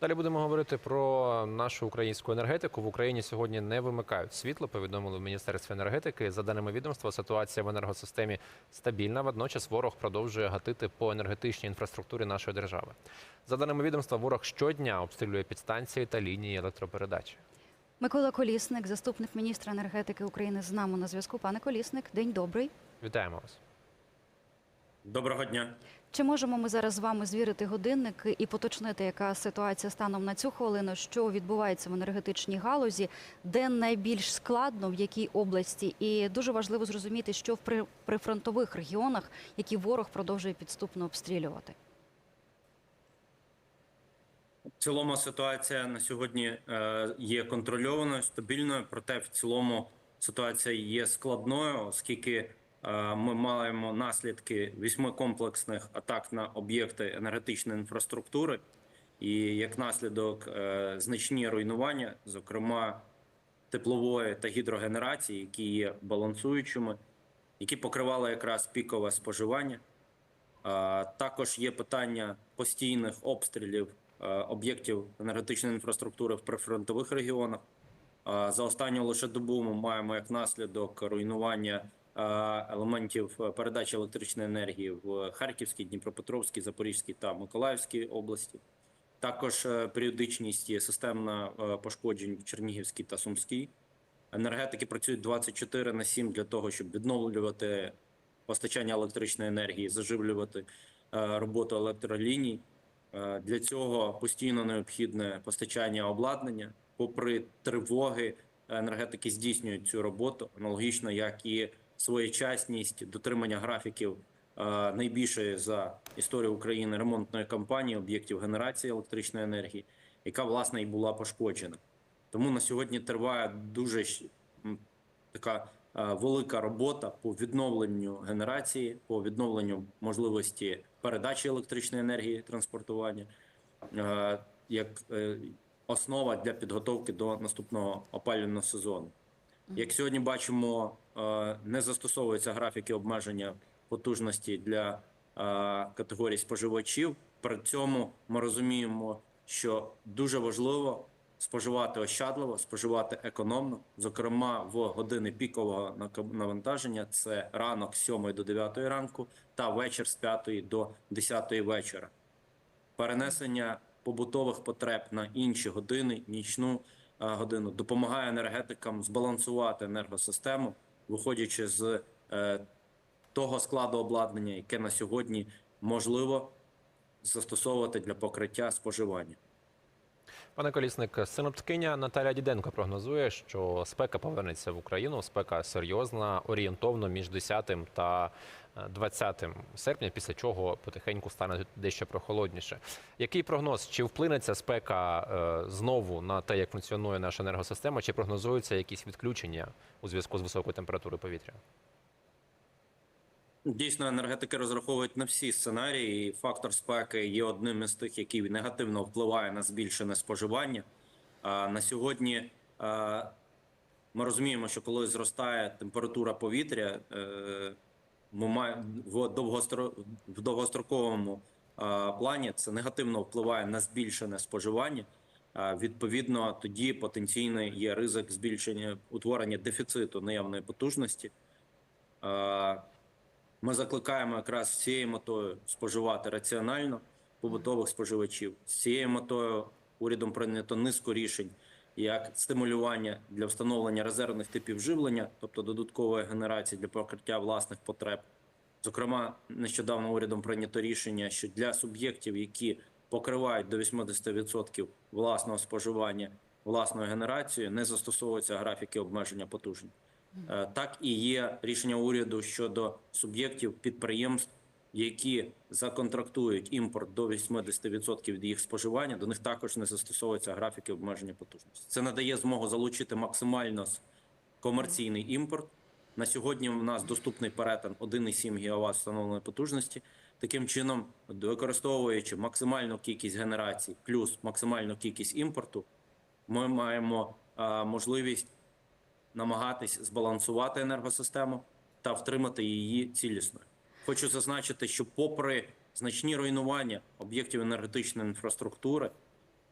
Далі будемо говорити про нашу українську енергетику. В Україні сьогодні не вимикають світло. Повідомили в міністерстві енергетики. За даними відомства, ситуація в енергосистемі стабільна. Водночас ворог продовжує гатити по енергетичній інфраструктурі нашої держави. За даними відомства, ворог щодня обстрілює підстанції та лінії електропередач. Микола Колісник, заступник міністра енергетики України, з нами на зв'язку. Пане Колісник, день добрий. Вітаємо вас. Доброго дня. Чи можемо ми зараз з вами звірити годинник і поточнити, яка ситуація станом на цю хвилину, що відбувається в енергетичній галузі, де найбільш складно, в якій області, і дуже важливо зрозуміти, що в при- прифронтових регіонах, які ворог продовжує підступно обстрілювати. В цілому ситуація на сьогодні е, є контрольованою, стабільною, проте в цілому ситуація є складною, оскільки ми маємо наслідки вісьми комплексних атак на об'єкти енергетичної інфраструктури, і як наслідок е, значні руйнування, зокрема теплової та гідрогенерації, які є балансуючими, які покривали якраз пікове споживання. Також є питання постійних обстрілів е, об'єктів енергетичної інфраструктури в прифронтових регіонах. За останню лише добу ми маємо як наслідок руйнування е, елементів е, передачі електричної енергії в Харківській, Дніпропетровській, Запорізькій та Миколаївській області. Також е, періодичність є системна е, пошкоджень в Чернігівській та Сумській. Енергетики працюють 24 на 7 для того, щоб відновлювати постачання електричної енергії, заживлювати е, роботу електроліній. Е, Для цього постійно необхідне постачання обладнання. Попри тривоги, енергетики здійснюють цю роботу аналогічно, як і своєчасність дотримання графіків е, найбільшої за історію України ремонтної кампанії об'єктів генерації електричної енергії, яка власне і була пошкоджена. Тому на сьогодні триває дуже така е, велика робота по відновленню генерації, по відновленню можливості передачі електричної енергії, транспортування е, як основа для підготовки до наступного опалювального сезону. Як сьогодні бачимо, е, не застосовуються графіки обмеження потужності для е, категорій споживачів. При цьому ми розуміємо, що дуже важливо споживати ощадливо, споживати економно, зокрема в години пікового навантаження. Це ранок з 7 до 9 ранку та вечір з 5 до 10 вечора. Перенесення побутових потреб на інші години, нічну годину допомагає енергетикам збалансувати енергосистему, виходячи з е, того складу обладнання, яке на сьогодні можливо застосовувати для покриття споживання. Пане Колісник, синоптикиня Наталя Діденко прогнозує, що спека повернеться в Україну. Спека серйозна, орієнтовно між 10 та е, 20 серпня, після чого потихеньку стане дещо прохолодніше. Який прогноз? Чи вплине ця спека е, знову на те, як функціонує наша енергосистема, чи прогнозуються якісь відключення у зв'язку з високою температурою повітря? Дійсно, енергетики розраховують на всі сценарії. і Фактор спеки є одним із тих, який негативно впливає на збільшене споживання. А на сьогодні а, ми розуміємо, що коли зростає температура повітря, е, ми маємо в в довгостроковому плані це негативно впливає на збільшене споживання. Відповідно, тоді потенційний є ризик збільшення утворення дефіциту наявної потужності. Ми закликаємо якраз з цією метою споживати раціонально побутових споживачів. З цією метою урядом прийнято низку рішень як стимулювання для встановлення резервних типів живлення, тобто додаткової генерації для покриття власних потреб. Зокрема, нещодавно урядом прийнято рішення, що для суб'єктів, які покривають до 80% власного споживання власною генерацією, не застосовуються графіки обмеження потужень. Е, Так і є рішення уряду щодо суб'єктів підприємств, які законтрактують імпорт до 80% від їх споживання. До них також не застосовуються графіки обмеження потужності. Це надає змогу залучити максимально комерційний імпорт. На сьогодні у нас доступний перетин 1,7 ГВт встановленої потужності. Таким чином, використовуючи максимальну кількість генерацій плюс максимальну кількість імпорту, ми маємо а, можливість намагатись збалансувати енергосистему та втримати її цілісною. Хочу зазначити, що попри значні руйнування об'єктів енергетичної інфраструктури,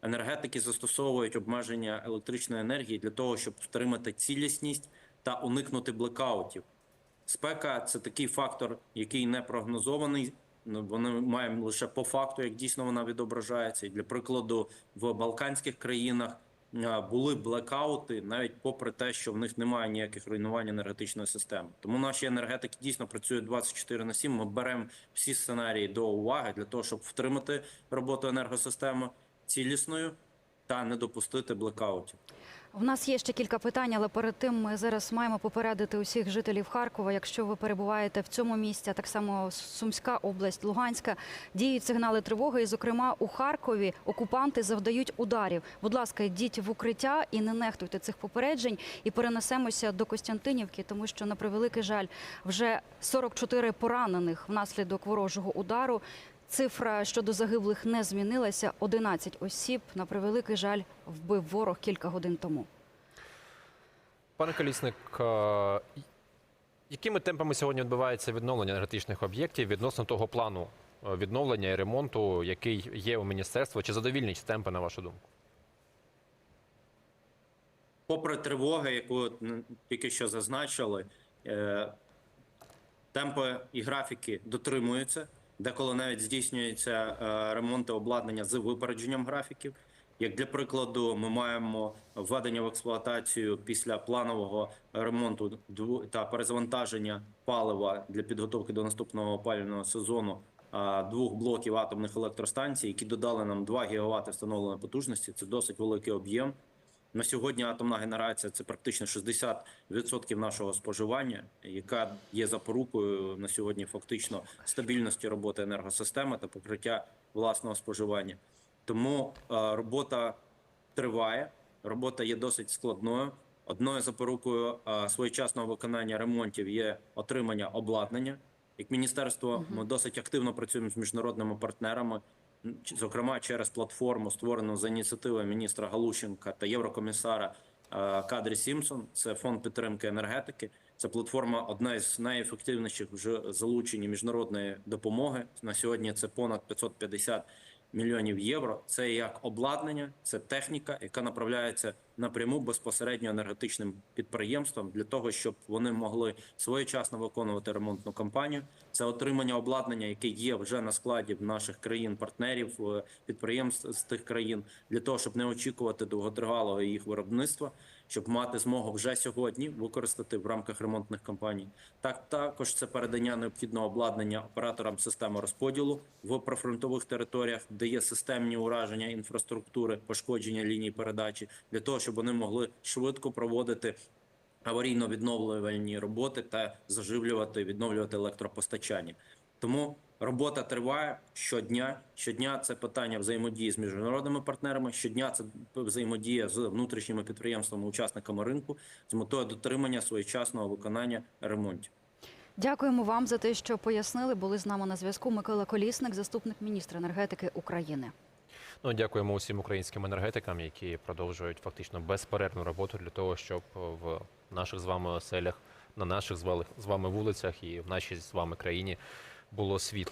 енергетики застосовують обмеження електричної енергії для того, щоб втримати цілісність та уникнути блекаутів. Спека це такий фактор, який не прогнозований. Ну, Вони маємо лише по факту, як дійсно вона відображається. І для прикладу, в Балканських країнах були блекаути, навіть попри те, що в них немає ніяких руйнувань енергетичної системи. Тому наші енергетики дійсно працюють 24 на 7. Ми беремо всі сценарії до уваги для того, щоб втримати роботу енергосистеми цілісною та не допустити блекаутів. В нас є ще кілька питань, але перед тим ми зараз маємо попередити усіх жителів Харкова. Якщо ви перебуваєте в цьому місті, а так само Сумська область, Луганська, діють сигнали тривоги. І, зокрема, у Харкові окупанти завдають ударів. Будь ласка, йдіть в укриття і не нехтуйте цих попереджень. І перенесемося до Костянтинівки, тому що на превеликий жаль, вже 44 поранених внаслідок ворожого удару. Цифра щодо загиблих не змінилася. 11 осіб на превеликий жаль вбив ворог кілька годин тому. Пане Колісник, е, якими темпами сьогодні відбувається відновлення енергетичних об'єктів відносно того плану е, відновлення і ремонту, який є у міністерства? Чи задовільні темпи, на вашу думку? попри тривоги, яку тільки що зазначили, е, темпи і графіки дотримуються. Деколи навіть здійснюються е, ремонти обладнання з випередженням графіків. Як для прикладу, ми маємо введення в експлуатацію після планового ремонту та перезавантаження палива для підготовки до наступного опалювального сезону двох блоків атомних електростанцій, які додали нам 2 ГВт встановленої потужності. Це досить великий об'єм. На сьогодні атомна генерація це практично 60% нашого споживання, яка є запорукою на сьогодні фактично стабільності роботи енергосистеми та покриття власного споживання. Тому е, робота триває, робота є досить складною. Одною запорукою е, своєчасного виконання ремонтів є отримання обладнання. Як міністерство, ми досить активно працюємо з міжнародними партнерами, зокрема через платформу, створену за ініціативою міністра Галущенка та єврокомісара е, Кадрі Сімсон. Це фонд підтримки енергетики. Це платформа одна із найефективніших вже залучені міжнародної допомоги. На сьогодні це понад 550 мільйонів євро. Це як обладнання, це техніка, яка направляється напряму безпосередньо енергетичним підприємствам для того, щоб вони могли своєчасно виконувати ремонтну кампанію. Це отримання обладнання, яке є вже на складі в наших країн-партнерів, е, підприємств з тих країн, для того, щоб не очікувати довготривалого їх виробництва, щоб мати змогу вже сьогодні використати в рамках ремонтних кампаній. Так також це передання необхідного обладнання операторам системи розподілу в прифронтових територіях, де є системні ураження інфраструктури, пошкодження ліній передачі, для того, щоб вони могли швидко проводити аварійно-відновлювальні роботи та заживлювати, відновлювати електропостачання. Тому робота триває щодня. Щодня це питання взаємодії з міжнародними партнерами. Щодня це взаємодія з внутрішніми підприємствами, учасниками ринку з метою дотримання своєчасного виконання ремонтів. Дякуємо вам за те, що пояснили. Були з нами на зв'язку. Микола Колісник, заступник міністра енергетики України. Ну, дякуємо усім українським енергетикам, які продовжують фактично безперервну роботу для того, щоб в наших з вами оселях, на наших з вами- з вами вулицях і в нашій з вами країні було світло.